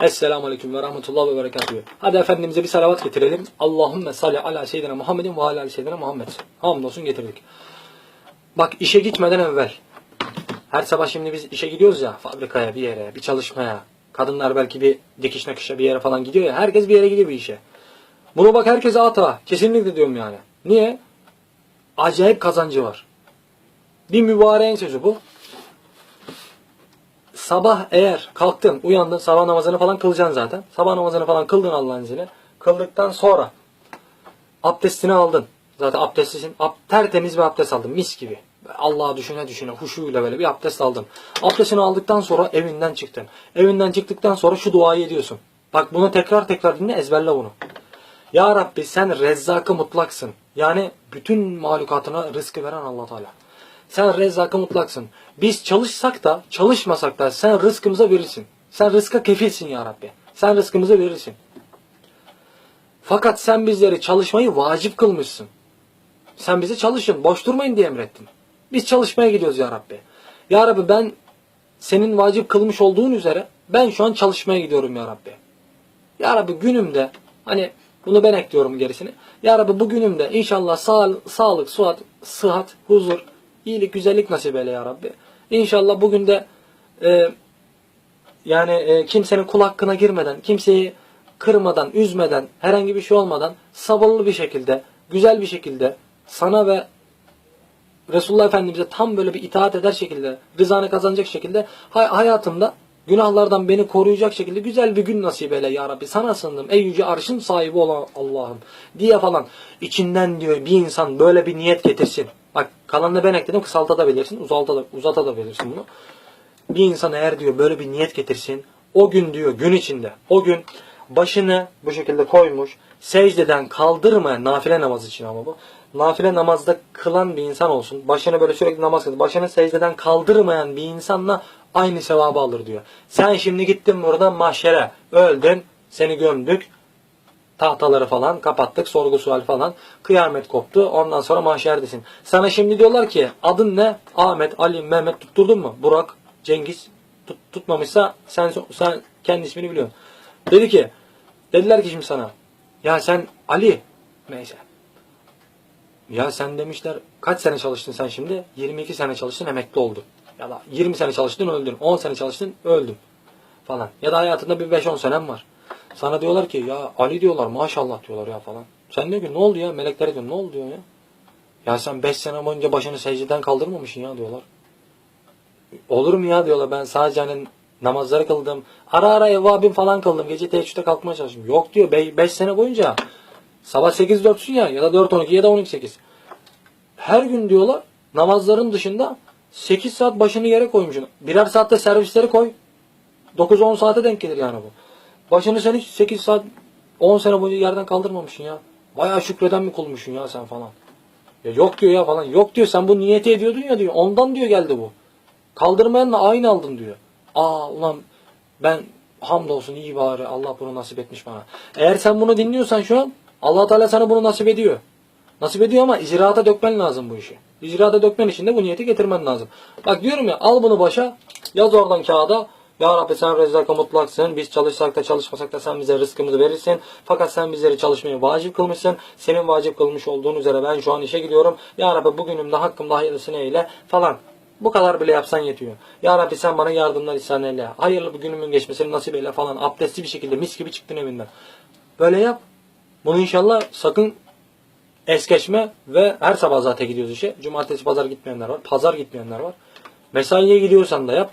Esselamu Aleyküm ve Rahmetullah ve Berekatühü. Hadi Efendimiz'e bir salavat getirelim. Allahümme salli ala seyyidina Muhammedin ve ala seyyidina Muhammed. Hamdolsun getirdik. Bak işe gitmeden evvel. Her sabah şimdi biz işe gidiyoruz ya fabrikaya bir yere, bir çalışmaya. Kadınlar belki bir dikiş nakışa bir yere falan gidiyor ya. Herkes bir yere gidiyor bir işe. Bunu bak herkese at ha. Kesinlikle diyorum yani. Niye? Acayip kazancı var. Bir mübareğin sözü bu. Sabah eğer kalktın, uyandın, sabah namazını falan kılacaksın zaten. Sabah namazını falan kıldın Allah'ın izniyle. Kıldıktan sonra abdestini aldın. Zaten abdestlisin. Ab, tertemiz bir abdest aldın. Mis gibi. Allah'a düşüne düşüne huşuyla böyle bir abdest aldın. Abdestini aldıktan sonra evinden çıktın. Evinden çıktıktan sonra şu duayı ediyorsun. Bak bunu tekrar tekrar dinle ezberle bunu. Ya Rabbi sen rezzakı mutlaksın. Yani bütün mahlukatına rızkı veren allah Teala. Sen rezzakı mutlaksın. Biz çalışsak da çalışmasak da sen rızkımıza verirsin. Sen rızka kefilsin ya Rabbi. Sen rızkımıza verirsin. Fakat sen bizleri çalışmayı vacip kılmışsın. Sen bizi çalışın, boş durmayın diye emrettin. Biz çalışmaya gidiyoruz ya Rabbi. Ya Rabbi ben senin vacip kılmış olduğun üzere ben şu an çalışmaya gidiyorum ya Rabbi. Ya Rabbi günümde hani bunu ben ekliyorum gerisini. Ya Rabbi bu inşallah sağ, sağlık, sıhhat, sıhhat, huzur, iyilik, güzellik nasip eyle ya Rabbi. İnşallah bugün de e, yani e, kimsenin kul hakkına girmeden, kimseyi kırmadan, üzmeden, herhangi bir şey olmadan sabırlı bir şekilde, güzel bir şekilde sana ve Resulullah Efendimiz'e tam böyle bir itaat eder şekilde, rızanı kazanacak şekilde hay- hayatımda günahlardan beni koruyacak şekilde güzel bir gün nasip eyle ya Rabbi. Sana sığındım ey yüce arşın sahibi olan Allah'ım diye falan. içinden diyor bir insan böyle bir niyet getirsin. Bak kalanını ben ekledim kısaltabilirsin, uzatabilirsin bunu. Bir insan eğer diyor böyle bir niyet getirsin. O gün diyor gün içinde o gün başını bu şekilde koymuş secdeden kaldırmayan nafile namaz için ama bu. Nafile namazda kılan bir insan olsun. Başını böyle sürekli namaz kılıyor. Başını secdeden kaldırmayan bir insanla aynı sevabı alır diyor. Sen şimdi gittin buradan mahşere öldün seni gömdük tahtaları falan kapattık sorgu sual falan kıyamet koptu ondan sonra mahşerdesin. Sana şimdi diyorlar ki adın ne? Ahmet, Ali, Mehmet tutturdun mu? Burak, Cengiz tut, tutmamışsa sen sen kendi ismini biliyorsun. Dedi ki dediler ki şimdi sana ya sen Ali neyse ya sen demişler kaç sene çalıştın sen şimdi? 22 sene çalıştın emekli oldun. Ya da 20 sene çalıştın öldün. 10 sene çalıştın öldün. Falan. Ya da hayatında bir 5-10 senem var. Sana diyorlar ki ya Ali diyorlar maşallah diyorlar ya falan. Sen diyor ki ne oldu ya? Melekler diyor ne oldu diyor ya. Ya sen 5 sene boyunca başını secdeden kaldırmamışsın ya diyorlar. Olur mu ya diyorlar ben sadece hani namazları kıldım. Ara ara evvabim falan kıldım. Gece teheccüde kalkmaya çalıştım. Yok diyor 5 sene boyunca sabah 8-4'sün ya ya da 4-12 ya da 12-8. Her gün diyorlar namazların dışında 8 saat başını yere koymuşsun. Birer saatte servisleri koy. 9-10 saate denk gelir yani bu. Başını sen hiç 8 saat 10 sene boyunca yerden kaldırmamışsın ya. Bayağı şükreden mi kulmuşsun ya sen falan. Ya yok diyor ya falan. Yok diyor sen bu niyeti ediyordun ya diyor. Ondan diyor geldi bu. Kaldırmayanla aynı aldın diyor. Aa ulan ben hamdolsun iyi bari Allah bunu nasip etmiş bana. Eğer sen bunu dinliyorsan şu an allah Teala sana bunu nasip ediyor. Nasip ediyor ama icraata dökmen lazım bu işi. İcraata dökmen için de bu niyeti getirmen lazım. Bak diyorum ya al bunu başa yaz oradan kağıda. Ya Rabbi sen rezzaka mutlaksın. Biz çalışsak da çalışmasak da sen bize rızkımızı verirsin. Fakat sen bizleri çalışmaya vacip kılmışsın. Senin vacip kılmış olduğun üzere ben şu an işe gidiyorum. Ya Rabbi bugünümde hakkımda hayırlısını eyle falan. Bu kadar bile yapsan yetiyor. Ya Rabbi sen bana yardımlar ihsan eyle. Hayırlı bir günümün geçmesini nasip eyle falan. Abdestli bir şekilde mis gibi çıktın evinden. Böyle yap. Bunu inşallah sakın es geçme ve her sabah zaten gidiyoruz işe. Cumartesi pazar gitmeyenler var. Pazar gitmeyenler var. Mesaiye gidiyorsan da yap.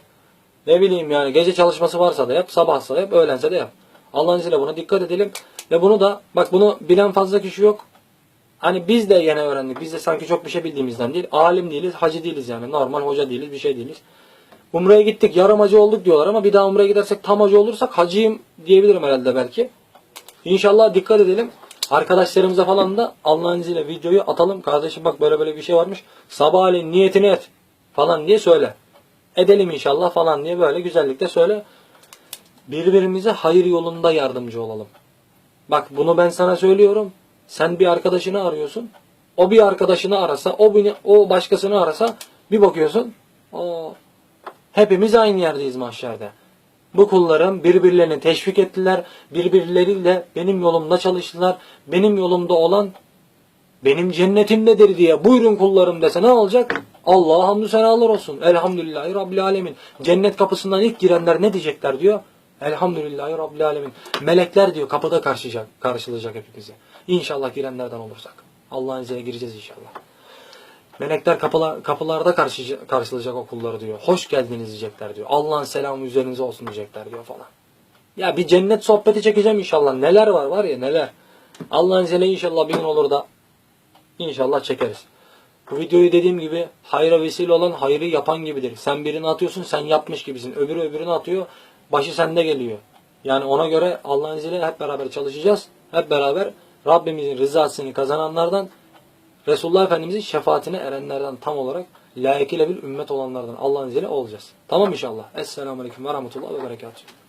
Ne bileyim yani gece çalışması varsa da yap. Sabahsa da yap. Öğlense de yap. Allah'ın izniyle buna dikkat edelim. Ve bunu da bak bunu bilen fazla kişi yok. Hani biz de yeni öğrendik. Biz de sanki çok bir şey bildiğimizden değil. Alim değiliz, hacı değiliz yani. Normal hoca değiliz, bir şey değiliz. Umre'ye gittik, yarım hacı olduk diyorlar ama bir daha Umre'ye gidersek tam hacı olursak hacıyım diyebilirim herhalde belki. İnşallah dikkat edelim. Arkadaşlarımıza falan da Allah'ın izniyle videoyu atalım. Kardeşim bak böyle böyle bir şey varmış. Sabahleyin niyetini et falan diye söyle. Edelim inşallah falan diye böyle güzellikle söyle. Birbirimize hayır yolunda yardımcı olalım. Bak bunu ben sana söylüyorum. Sen bir arkadaşını arıyorsun. O bir arkadaşını arasa, o bir, o başkasını arasa bir bakıyorsun. O hepimiz aynı yerdeyiz mahşerde. Bu kullarım birbirlerini teşvik ettiler. Birbirleriyle benim yolumda çalıştılar. Benim yolumda olan benim cennetimdedir diye buyurun kullarım dese ne olacak? Allah'a hamdü senalar olsun. Elhamdülillahi Rabbil Alemin. Cennet kapısından ilk girenler ne diyecekler diyor? Elhamdülillahi Rabbil Alemin. Melekler diyor kapıda karşılayacak, karşılayacak hepimizi. İnşallah girenlerden olursak. Allah'ın izniyle gireceğiz inşallah. Melekler kapılar, kapılarda karşı, karşılayacak o kulları diyor. Hoş geldiniz diyecekler diyor. Allah'ın selamı üzerinize olsun diyecekler diyor falan. Ya bir cennet sohbeti çekeceğim inşallah. Neler var var ya neler. Allah'ın izniyle inşallah bir gün olur da İnşallah çekeriz. Bu videoyu dediğim gibi hayra vesile olan hayrı yapan gibidir. Sen birini atıyorsun sen yapmış gibisin. Öbürü öbürünü atıyor. Başı sende geliyor. Yani ona göre Allah'ın izniyle hep beraber çalışacağız. Hep beraber Rabbimizin rızasını kazananlardan Resulullah Efendimizin şefaatine erenlerden tam olarak layıkıyla bir ümmet olanlardan Allah'ın izniyle olacağız. Tamam inşallah. Esselamu Aleyküm ve Rahmetullah ve Berekatuhu.